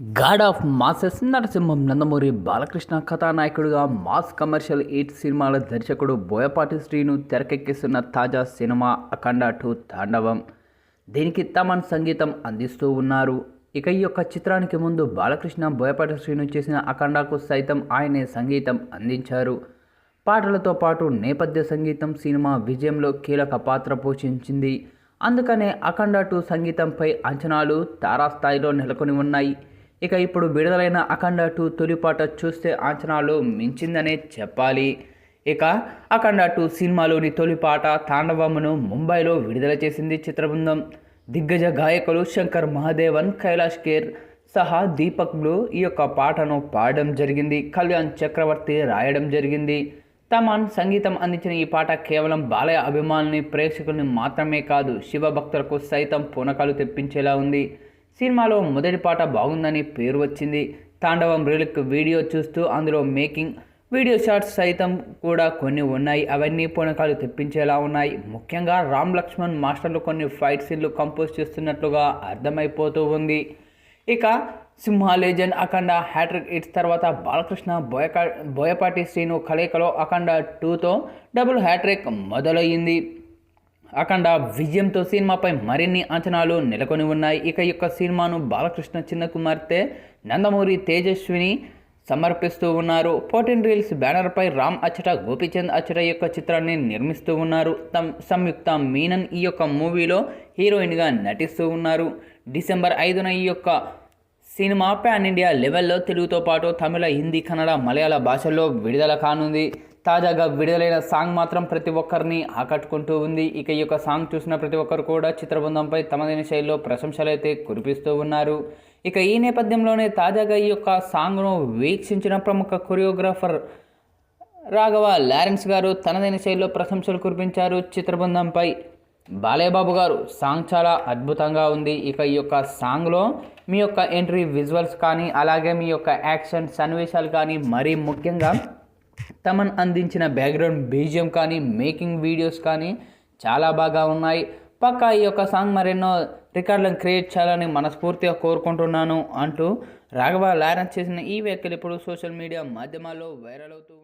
God of masses Narasimham Nandamuri Balakrishna కథానాయకుడిగా mass commercial eight సినిమాల దర్శకుడు బోయపాటి శ్రీను తెరకెక్కిస్తున్న తాజా సినిమా అఖండ టూ తాండవం. దీనికి తమన్ సంగీతం అందిస్తూ ఉన్నారు. ఇక ఈ యొక్క చిత్రానికి ముందు బాలకృష్ణ బోయపాటి శ్రీను చేసిన అఖండకు సైతం ఆయనే సంగీతం అందించారు. పాటలతో పాటు నేపథ్య సంగీతం సినిమా విజయంలో కీలక పాత్ర పోషించింది. అందుకనే అఖండ టూ సంగీతంపై అంచనాలు తారాస్థాయిలో నెలకొని ఉన్నాయి. ఇక ఇప్పుడు విడుదలైన అఖండ టూ తొలిపాట చూస్తే అంచనాలు మించిందనే చెప్పాలి. ఇక అఖండ టూ సినిమాలోని తొలిపాట తాండవమును ముంబైలో విడుదల చేసింది చిత్రబృందం. దిగ్గజ గాయకులు శంకర్ మహాదేవన్ కైలాష్ కేర్ సహా దీపక్లు ఈ యొక్క పాటను పాడడం జరిగింది. కళ్యాణ్ చక్రవర్తి రాయడం జరిగింది. తమన్ సంగీతం అందించిన ఈ పాట కేవలం బాలయ్య అభిమానుల్ని ప్రేక్షకుల్ని మాత్రమే కాదు శివ భక్తులకు సైతం పూనకాలు తెప్పించేలా ఉంది. సినిమాలో మొదటి పాట బాగుందని పేరు వచ్చింది. తాండవం రిలిక్ వీడియో చూస్తూ అందులో మేకింగ్ వీడియో షాట్స్ సైతం కూడా కొన్ని ఉన్నాయి. అవన్నీ పూనకాలు తెప్పించేలా ఉన్నాయి. ముఖ్యంగా రామ్ లక్ష్మణ్ మాస్టర్లు కొన్ని ఫైట్ సీన్లు కంపోజ్ చేస్తున్నట్లుగా అర్థమైపోతూ ఉంది. ఇక Simha Legend Akhanda hattrick hits తర్వాత బాలకృష్ణ బోయకా బోయపాటి శ్రీను కలయికలో అఖండ టూతో డబుల్ హ్యాట్రిక్ మొదలయ్యింది. అఖండ విజయంతో సినిమాపై మరిన్ని అంచనాలు నెలకొని ఉన్నాయి. ఇక ఈ యొక్క సినిమాను బాలకృష్ణ చిన్న కుమార్తె నందమూరి తేజస్విని సమర్పిస్తూ ఉన్నారు. ఫోర్టీన్ రీల్స్ బ్యానర్పై రామ్ అచ్చట గోపీచంద్ అచ్చట యొక్క చిత్రాన్ని నిర్మిస్తూ ఉన్నారు. తమ్ సంయుక్త మీనన్ ఈ యొక్క మూవీలో హీరోయిన్గా నటిస్తూ ఉన్నారు. డిసెంబర్ ఐదున ఈ యొక్క సినిమా పాన్ ఇండియా లెవెల్లో తెలుగుతో పాటు తమిళ హిందీ కన్నడ మలయాళ భాషల్లో విడుదల కానుంది. తాజాగా విడుదలైన సాంగ్ మాత్రం ప్రతి ఒక్కరిని ఆకట్టుకుంటూ ఉంది. ఇక ఈ యొక్క సాంగ్ చూసిన ప్రతి ఒక్కరు కూడా చిత్రబృందంపై తమదైన శైలిలో ప్రశంసలైతే కురిపిస్తూ ఉన్నారు. ఇక ఈ నేపథ్యంలోనే తాజాగా ఈ యొక్క సాంగ్ను వీక్షించిన ప్రముఖ కొరియోగ్రాఫర్ రాఘవ లారెన్స్ గారు తనదైన శైలిలో ప్రశంసలు కురిపించారు చిత్రబృందంపై. బాలయ్యబాబు గారు సాంగ్ చాలా అద్భుతంగా ఉంది. ఇక ఈ యొక్క సాంగ్లో మీ యొక్క ఎంట్రీ విజువల్స్ కానీ అలాగే మీ యొక్క యాక్షన్ సన్నివేశాలు కానీ మరీ ముఖ్యంగా తమన్ అందించిన బ్యాక్గ్రౌండ్ బీజియం కానీ మేకింగ్ వీడియోస్ కానీ చాలా బాగా ఉన్నాయి. పక్కా ఈ యొక్క సాంగ్ మరెన్నో రికార్డులను క్రియేట్ చేయాలని మనస్ఫూర్తిగా కోరుకుంటున్నాను అంటూ రాఘవ లారెన్స్ చేసిన ఈ వ్యాఖ్యలు ఇప్పుడు సోషల్ మీడియా మాధ్యమాల్లో వైరల్ అవుతూ